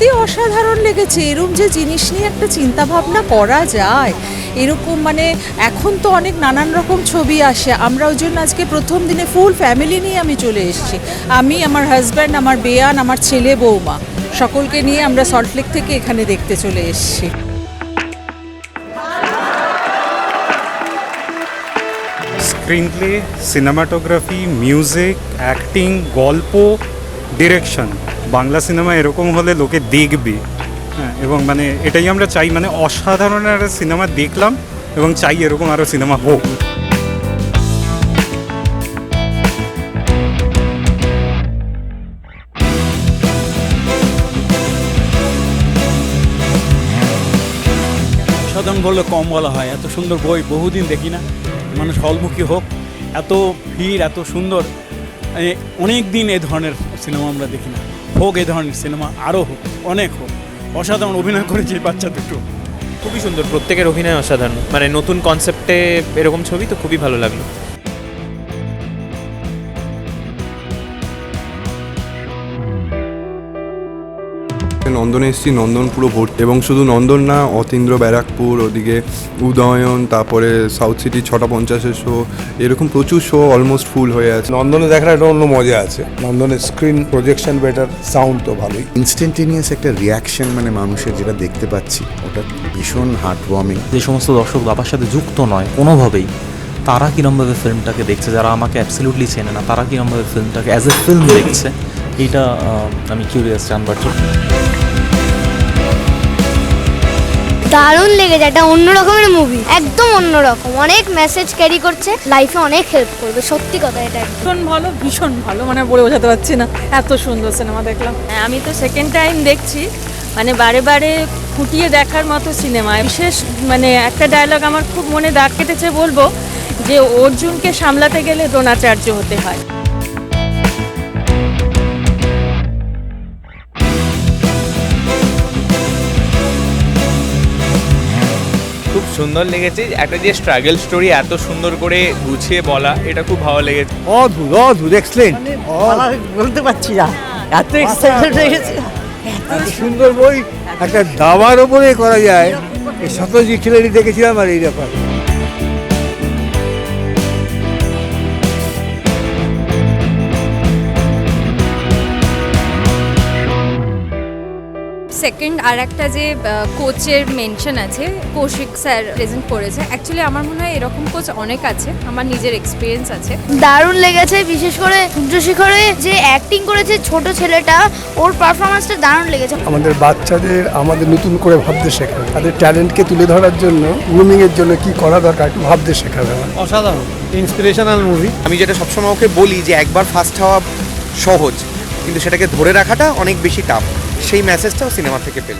সত্যি অসাধারণ লেগেছে। এরকম যে জিনিস নিয়ে একটা চিন্তা ভাবনা করা যায়, এরকম মানে এখন তো অনেক নানান রকম ছবি আসে। আমরা ওই জন্য আজকে প্রথম দিনে ফুল ফ্যামিলি নিয়ে আমি চলে এসেছি। আমি, আমার হাজব্যান্ড আমার বেয়ান, আমার ছেলে বৌমা, সকলকে নিয়ে আমরা সল্টলেক থেকে এখানে দেখতে চলে এসেছি। Screen play cinematography music acting গল্প ডিরেকশন বাংলা সিনেমা এরকম হলে লোকে দেখবে। হ্যাঁ এবং মানে এটাই আমরা চাই মানে অসাধারণ একটা সিনেমা দেখলাম এবং চাই এরকম আরও সিনেমা হোক। সাধারণ বললে কম বলা হয়, এত সুন্দর বই বহুদিন দেখি না, মানুষ হলমুখী হোক, এত ভিড়, এত সুন্দর অনেক দিন এ ধরনের সিনেমা আমরা দেখি না। হোক এ ধরনের সিনেমা আরও হোক, অনেক হোক। অসাধারণ অভিনয় করেছে এই বাচ্চা দুটো। খুবই সুন্দর, প্রত্যেকের অভিনয় অসাধারণ। মানে নতুন কনসেপ্টে এরকম ছবি তো খুবই ভালো লাগল। নন্দনে এসেছি নন্দন পুরো ভর্তি এবং শুধু নন্দন না অতীন্দ্র ব্যারাকপুর ওদিকে উদয়ন তারপরে সাউথ সিটি ছটা পঞ্চাশের শো এরকম প্রচুর শো অলমোস্ট ফুল হয়ে আছে। নন্দনে দেখার একটা অন্য মজা আছে। নন্দনের স্ক্রিন প্রজেকশন বেটার সাউন্ড তো ভালোই। ইনস্ট্যান্টেনিয়াস একটা রিয়াকশন মানে মানুষের যেটা দেখতে পাচ্ছি ওটা ভীষণ হার্ট ওয়ার্মিং যে সমস্ত দর্শক বাবার সাথে যুক্ত নয় কোনোভাবেই তারা কীরমভাবে ফিল্মটাকে দেখছে যারা আমাকে অ্যাবসলিউটলি চেনে না তারা কীরমভাবে ফিল্মটাকে অ্যাজ এ ফিল্ম দেখছে এইটা আমি কিউরিয়াস জানবার জন্য। দারুণ লেগেছে একটা অন্য রকমের মুভি একদম অন্য রকম অনেক মেসেজ ক্যারি করছে লাইফে অনেক হেল্প করবে সত্যি কথা এটা ভীষণ ভালো ভীষণ ভালো মানে বলে বোঝাতে পারছি না এত সুন্দর সিনেমা দেখলাম। হ্যাঁ, আমি তো সেকেন্ড টাইম দেখছি মানে বারে বারে ফুটিয়ে দেখার মতো সিনেমা বিশেষ মানে একটা ডায়লগ আমার খুব মনে দাগ কেটেছে বলব যে অর্জুনকে সামলাতে গেলে দ্রোণাচার্য হতে হয়। খুব সুন্দর লেগেছে। একটা যে স্ট্রাগল স্টোরি এত সুন্দর করে গুছিয়ে বলা এটা খুব ভালো লেগেছে। অদ্ভুত অদ্ভুত এক্সেলেন্ট বলতে পারছি না। এত এক্সাইটেড হয়ে গেছি এত সুন্দর বই একটা দাবার ওপরে করা যায়। এই শতজি ছেলেটি দেখেছিলাম আর এই ব্যাপার। সেকেন্ড আর একটা যে কোচের মেনশন আছে কৌশিক স্যার প্রেজেন্ট করেছে। অ্যাকচুয়ালি আমার মনে হয় এরকম কোচ অনেক আছে আমার নিজের এক্সপিরিয়েন্স আছে। দারুণ লেগেছে বিশেষ করে সূর্যশেখরে যে অ্যাক্টিং করেছে ছোট ছেলেটা ওর পারফরমেন্সটা দারুণ লেগেছে। আমাদের বাচ্চাদের আমাদের নতুন করে ভাবতে শেখাবে। তাদের ট্যালেন্টকে তুলে ধরার জন্য গ্রুমিং এর জন্য কি করা দরকার একটু ভাবতে শেখাবে অসাধারণ ইন্সপিরেশনাল মুভি আমি যেটা সবসময় ওকে বলি যে একবার ফার্স্ট হওয়া সহজ কিন্তু সেটাকে ধরে রাখাটা অনেক বেশি টাফ সেই মেসেজটাও সিনেমা থেকে পেল।